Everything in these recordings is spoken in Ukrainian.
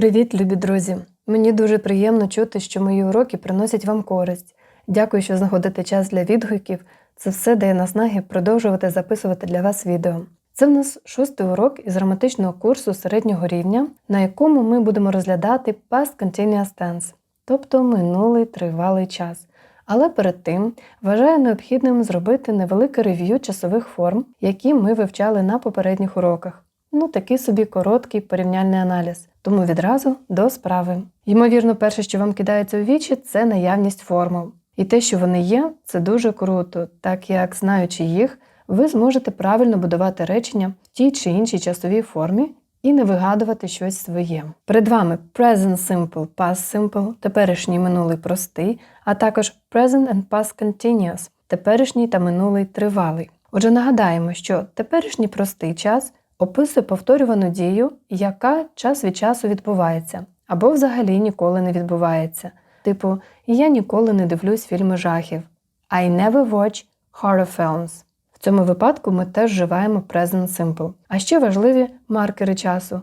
Привіт, любі друзі! Мені дуже приємно чути, що мої уроки приносять вам користь. Дякую, що знаходите час для відгуків. Це все дає наснаги продовжувати записувати для вас відео. Це в нас шостий урок із граматичного курсу середнього рівня, на якому ми будемо розглядати Past Continuous Tense, тобто минулий тривалий час. Але перед тим вважаю необхідним зробити невелике рев'ю часових форм, які ми вивчали на попередніх уроках. Ну, такий собі короткий порівняльний аналіз. Тому відразу до справи. Ймовірно, перше, що вам кидається у вічі, це наявність формул. І те, що вони є, це дуже круто, так як, знаючи їх, ви зможете правильно будувати речення в тій чи іншій часовій формі і не вигадувати щось своє. Перед вами present simple, past simple, теперішній минулий простий, а також present and past continuous, теперішній та минулий тривалий. Отже, нагадаємо, що теперішній простий час описує повторювану дію, яка час від часу відбувається, або взагалі ніколи не відбувається. Типу, я ніколи не дивлюсь фільми жахів. I never watch horror films. В цьому випадку ми теж вживаємо present simple. А ще важливі маркери часу,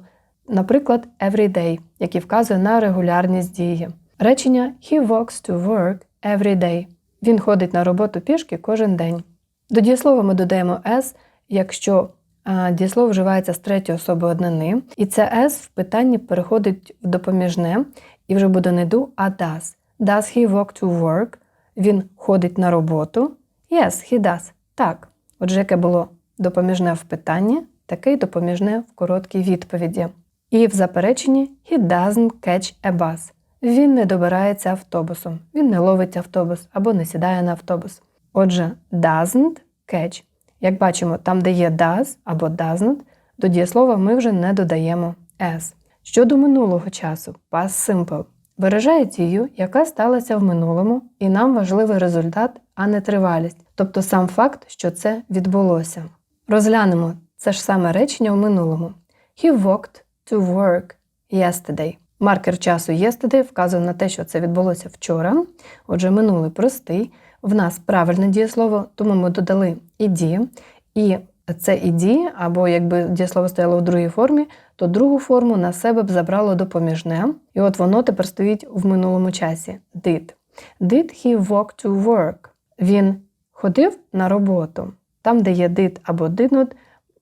наприклад, every day, який вказує на регулярність дії. Речення He walks to work every day. Він ходить на роботу пішки кожен день. До дієслова ми додаємо S, якщо дієслово вживається з третьої особи однини, і це S в питанні переходить в допоміжне і вже буде не do, а does. Does he walk to work? Він ходить на роботу. Yes, he does. Так. Отже, яке було допоміжне в питанні, таке й допоміжне в короткій відповіді. І в запереченні he doesn't catch a bus. Він не добирається автобусом, він не ловить автобус або не сідає на автобус. Отже, doesn't catch. Як бачимо, там, де є does або doesn't, до дієслова ми вже не додаємо s. Щодо минулого часу, past simple виражає дію, яка сталася в минулому, і нам важливий результат, а не тривалість, тобто сам факт, що це відбулося. Розглянемо це ж саме речення в минулому. He walked to work yesterday. Маркер часу yesterday вказує на те, що це відбулося вчора. Отже, минулий простий. В нас правильне дієслово, тому ми додали іді. І це іді, або якби дієслово стояло в другій формі, то другу форму на себе б забрало допоміжне. І от воно тепер стоїть в минулому часі. Did. Did he walk to work? Він ходив на роботу. Там, де є did або did not,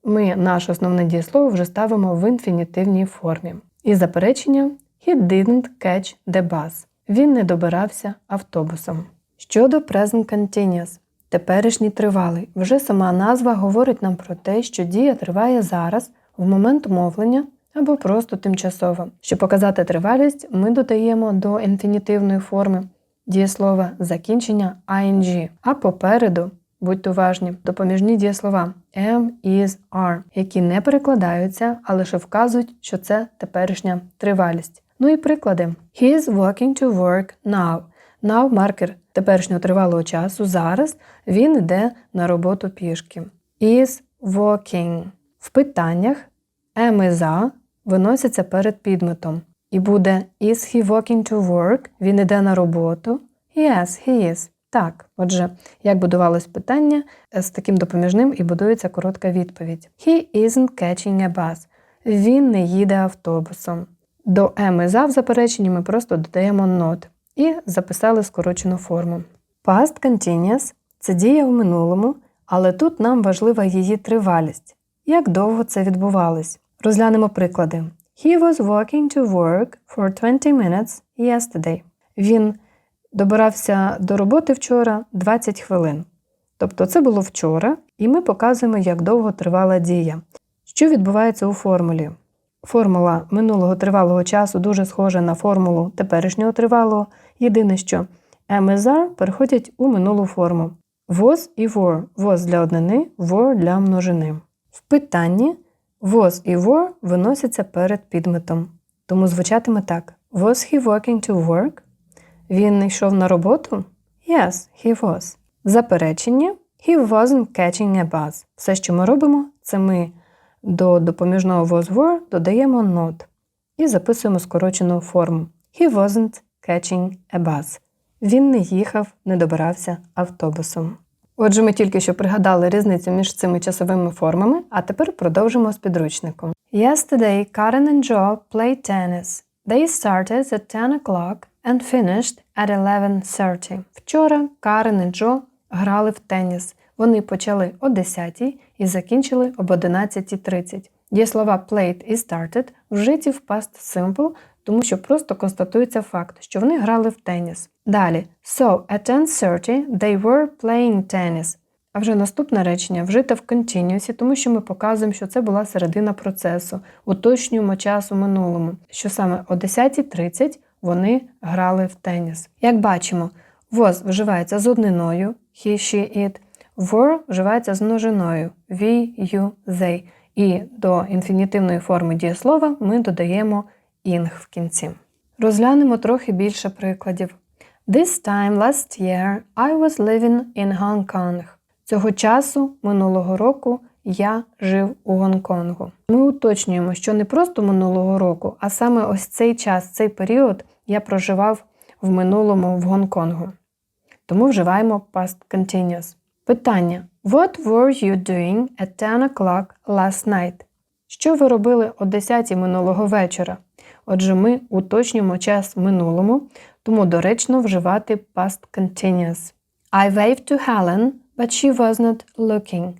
ми наше основне дієслово вже ставимо в інфінітивній формі. І заперечення He didn't catch the bus. Він не добирався автобусом. Щодо present continuous, теперішній тривалий, вже сама назва говорить нам про те, що дія триває зараз, в момент мовлення або просто тимчасово. Щоб показати тривалість, ми додаємо до інфінітивної форми дієслова закінчення ing, а попереду, будьте уважні, допоміжні дієслова am, is, are, які не перекладаються, а лише вказують, що це теперішня тривалість. Ну і приклади. He is walking to work now. Now – маркер теперішнього тривалого часу. Зараз він йде на роботу пішки. Is walking. В питаннях am і за виносяться перед підметом. І буде Is he walking to work? Він йде на роботу. Yes, he is. Так. Отже, як будувалось питання, з таким допоміжним і будується коротка відповідь. He isn't catching a bus. Він не їде автобусом. До am і за в запереченні ми просто додаємо not і записали скорочену форму. Past continuous – це дія в минулому, але тут нам важлива її тривалість. Як довго це відбувалось? Розглянемо приклади. He was walking to work for 20 minutes yesterday. Він добирався до роботи вчора 20 хвилин. Тобто це було вчора, і ми показуємо, як довго тривала дія. Що відбувається у формулі? Формула минулого тривалого часу дуже схожа на формулу теперішнього тривалого. Єдине, що are переходять у минулу форму. Was і were. Was для однини, were для множини. В питанні was і were виносяться перед підметом. Тому звучатиме так: Was he walking to work? Він йшов на роботу? Yes, he was. Заперечення He wasn't catching a bus. Все, що ми робимо, це ми до допоміжного was were додаємо not і записуємо скорочену форму. He wasn't catching a bus. Він не їхав, не добирався автобусом. Отже, ми тільки що пригадали різницю між цими часовими формами, а тепер продовжимо з підручником. Yesterday, Karen and Joe played tennis. They started at 10 o'clock and finished at 11.30. Вчора Карен і Джо грали в теніс. Вони почали о 10 і закінчили об 11.30. Дієслова played і started вжиті в past simple, тому що просто констатується факт, що вони грали в теніс. Далі, so at 10.30 they were playing tennis. А вже наступне речення вжите в continuous, тому що ми показуємо, що це була середина процесу, уточнюємо час у минулому, що саме о 10.30 вони грали в теніс. Як бачимо, was вживається з одниною he, she, it, were вживається з множиною we, you, they. І до інфінітивної форми дієслова ми додаємо ing в кінці. Розглянемо трохи більше прикладів. This time last year I was living in Hong Kong. Цього часу минулого року я жив у Гонконгу. Ми уточнюємо, що не просто минулого року, а саме ось цей час, цей період я проживав в минулому в Гонконгу. Тому вживаємо past continuous. Питання: What were you doing at 10 o'clock last night? Що ви робили о 10 минулого вечора? Отже, ми уточнюємо час минулому, тому доречно вживати past continuous. I waved to Helen, but she was not looking.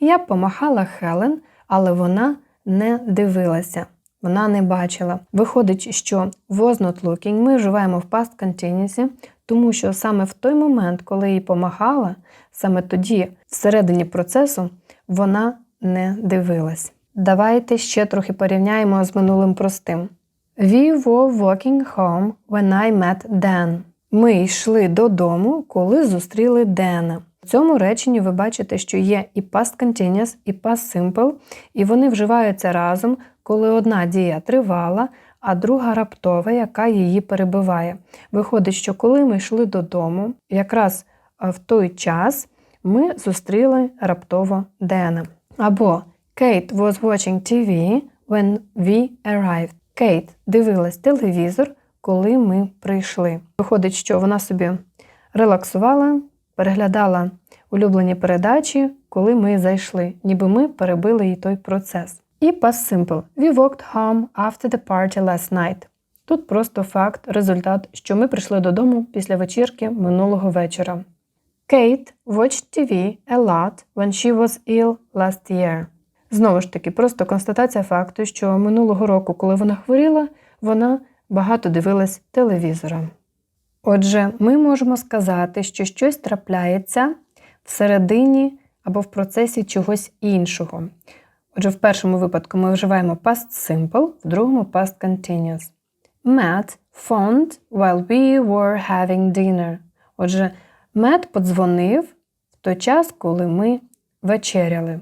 Я помахала Хелен, але вона не дивилася. Вона не бачила. Виходить, що was not looking ми вживаємо в past continuous, тому що саме в той момент, коли їй помахала, саме тоді, всередині процесу, вона не дивилась. Давайте ще трохи порівняємо з минулим простим. We were walking home when I met Dan. Ми йшли додому, коли зустріли Дена. В цьому реченні ви бачите, що є і past continuous, і past simple, і вони вживаються разом, коли одна дія тривала, а друга раптова, яка її перебиває. Виходить, що коли ми йшли додому, якраз в той час ми зустріли раптово Дена. Або Kate was watching TV when we arrived. Кейт дивилась телевізор, коли ми прийшли. Виходить, що вона собі релаксувала, переглядала улюблені передачі, коли ми зайшли, ніби ми перебили їй той процес. І past simple. We walked home after the party last night. Тут просто факт, результат, що ми прийшли додому після вечірки минулого вечора. Kate watched TV a lot when she was ill last year. Знову ж таки, просто констатація факту, що минулого року, коли вона хворіла, вона багато дивилась телевізора. Отже, ми можемо сказати, що щось трапляється всередині або в процесі чогось іншого. Отже, в першому випадку ми вживаємо past simple, в другому past continuous. Matt phoned while we were having dinner. Отже, Мет подзвонив в той час, коли ми вечеряли.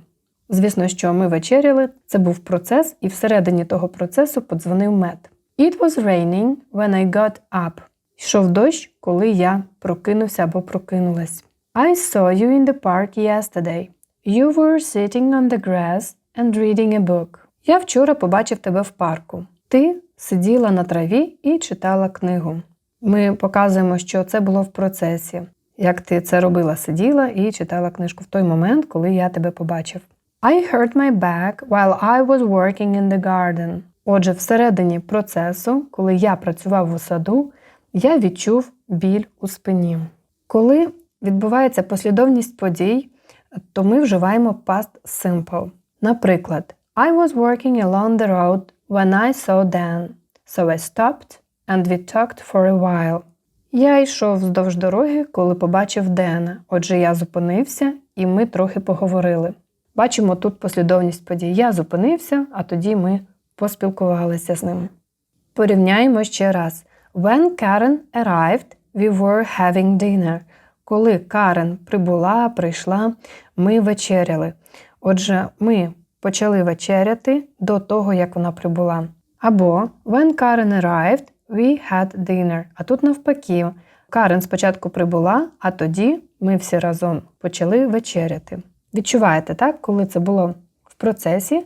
Звісно, що ми вечеряли, це був процес, і всередині того процесу подзвонив мед. It was raining when I got up. Йшов дощ, коли я прокинувся або прокинулась. I saw you in the park yesterday. You were sitting on the grass and reading a book. Я вчора побачив тебе в парку. Ти сиділа на траві і читала книгу. Ми показуємо, що це було в процесі. Як ти це робила, сиділа і читала книжку в той момент, коли я тебе побачив. I hurt my back while I was working in the garden. Отже, всередині процесу, коли я працював у саду, я відчув біль у спині. Коли відбувається послідовність подій, то ми вживаємо past simple. Наприклад, I was working along the road when I saw Dan, so I stopped and we talked for a while. Я йшов вздовж дороги, коли побачив Дена. Отже, я зупинився і ми трохи поговорили. Бачимо тут послідовність подій. Я зупинився, а тоді ми поспілкувалися з ним. Порівняємо ще раз. When Karen arrived, we were having dinner. Коли Карен прибула, прийшла, ми вечеряли. Отже, ми почали вечеряти до того, як вона прибула. Або When Karen arrived, we had dinner. А тут навпаки, Карен спочатку прибула, а тоді ми всі разом почали вечеряти. Відчуваєте, так, коли це було в процесі,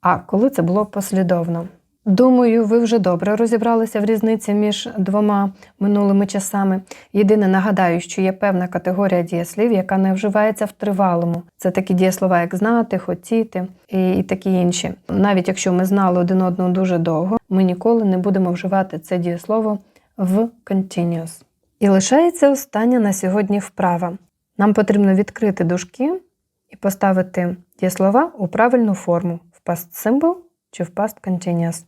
а коли це було послідовно. Думаю, ви вже добре розібралися в різниці між двома минулими часами. Єдине нагадаю, що є певна категорія дієслів, яка не вживається в тривалому. Це такі дієслова, як знати, хотіти і, такі інші. Навіть якщо ми знали один одного дуже довго, ми ніколи не будемо вживати це дієслово в continuous. І лишається остання на сьогодні вправа. Нам потрібно відкрити дужки і поставити дієслова у правильну форму в past simple чи в past continuous.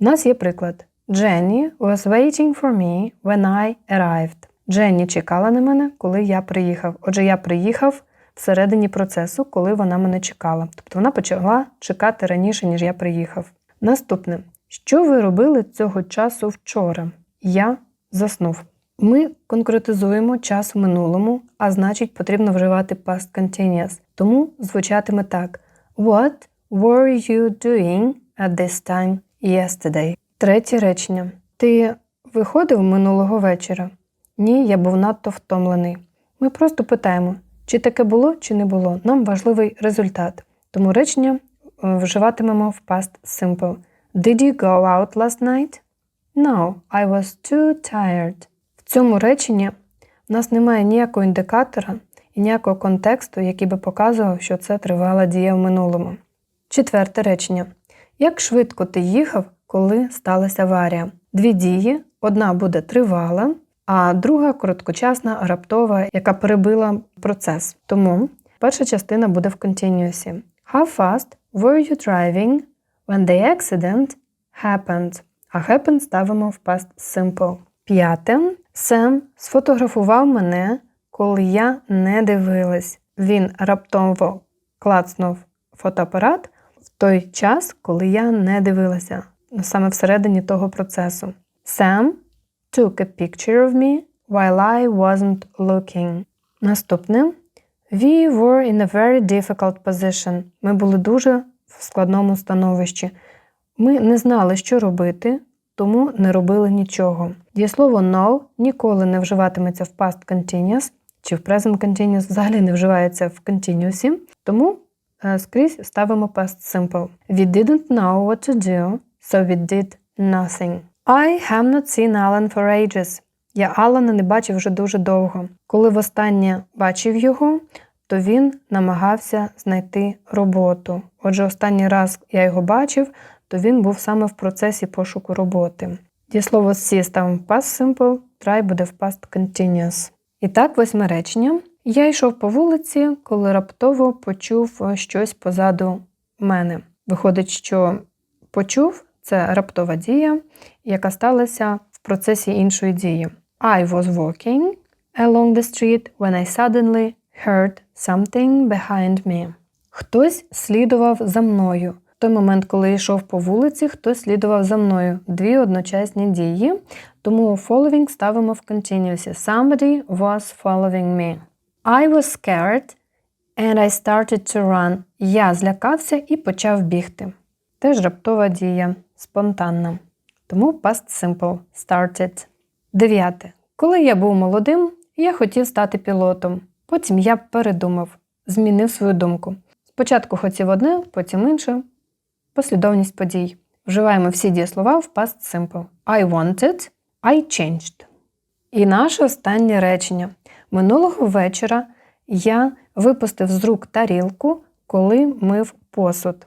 У нас є приклад. Jenny was waiting for me when I arrived. Дженні чекала на мене, коли я приїхав. Отже, я приїхав всередині процесу, коли вона мене чекала. Тобто вона почала чекати раніше, ніж я приїхав. Наступне. Що ви робили цього часу вчора? Я заснув. Ми конкретизуємо час в минулому, а значить, потрібно вживати past continuous. Тому звучатиме так: What were you doing at this time yesterday? Третє речення. Ти виходив минулого вечора? Ні, я був надто втомлений. Ми просто питаємо, чи таке було, чи не було. Нам важливий результат. Тому речення е, вживатимемо в past simple. Did you go out last night? No, I was too tired. Цьому реченні в нас немає ніякого індикатора і ніякого контексту, який би показував, що це тривала дія в минулому. Четверте речення. Як швидко ти їхав, коли сталася аварія? Дві дії: одна буде тривала, а друга короткочасна, раптова, яка перебила процес. Тому перша частина буде в continuous. How fast were you driving when the accident happened? А happened ставимо в past simple. П'яте. Сем сфотографував мене, коли я не дивилась. Він раптово клацнув фотоапарат в той час, коли я не дивилася, ну, саме всередині того процесу. Sam took a picture of me while I wasn't looking. Наступне. We were in a very difficult position. Ми були дуже в складному становищі. Ми не знали, що робити, тому не робили нічого. Дієслово know ніколи не вживатиметься в past continuous чи в present continuous, взагалі не вживається в continuous, тому е, скрізь ставимо past simple. We didn't know what to do, so we did nothing. I have not seen Alan for ages. Я Алана не бачив вже дуже довго. Коли востаннє бачив його, то він намагався знайти роботу. Отже, останній раз я його бачив, то він був саме в процесі пошуку роботи. Дієслово see ставимо в past simple, try буде в past continuous. І так, восьме речення. Я йшов по вулиці, коли раптово почув е, щось позаду мене. Виходить, що почув це раптова дія, яка сталася в процесі іншої дії. I was walking along the street when I suddenly heard something behind me. Хтось слідував за мною. Той момент, коли я йшов по вулиці, хтось слідував за мною. Дві одночасні дії. Тому following ставимо в continuous. Somebody was following me. I was scared and I started to run. Я злякався і почав бігти. Теж раптова дія, спонтанна. Тому past simple started. Дев'яте. Коли я був молодим, я хотів стати пілотом. Потім я передумав, змінив свою думку. Спочатку хотів одне, потім інше. Послідовність подій. Вживаємо всі дієслова в past simple. I wanted, I changed. І наше останнє речення. Минулого вечора я випустив з рук тарілку, коли мив посуд.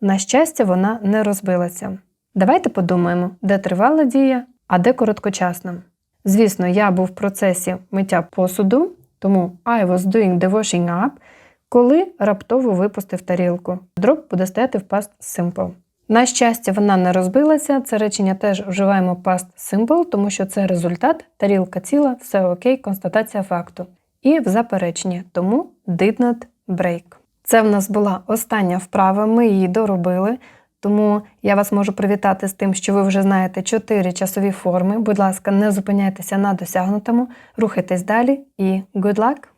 На щастя, вона не розбилася. Давайте подумаємо, де тривала дія, а де короткочасна. Звісно, я був в процесі миття посуду, тому I was doing the washing up, коли раптово випустив тарілку. Дроб буде стояти в past simple. На щастя, вона не розбилася. Це речення теж вживаємо past simple, тому що це результат, тарілка ціла, все окей, констатація факту. І в запереченні, тому did not break. Це в нас була остання вправа, ми її доробили. Тому я вас можу привітати з тим, що ви вже знаєте чотири часові форми. Будь ласка, не зупиняйтеся на досягнутому, рухайтесь далі і good luck!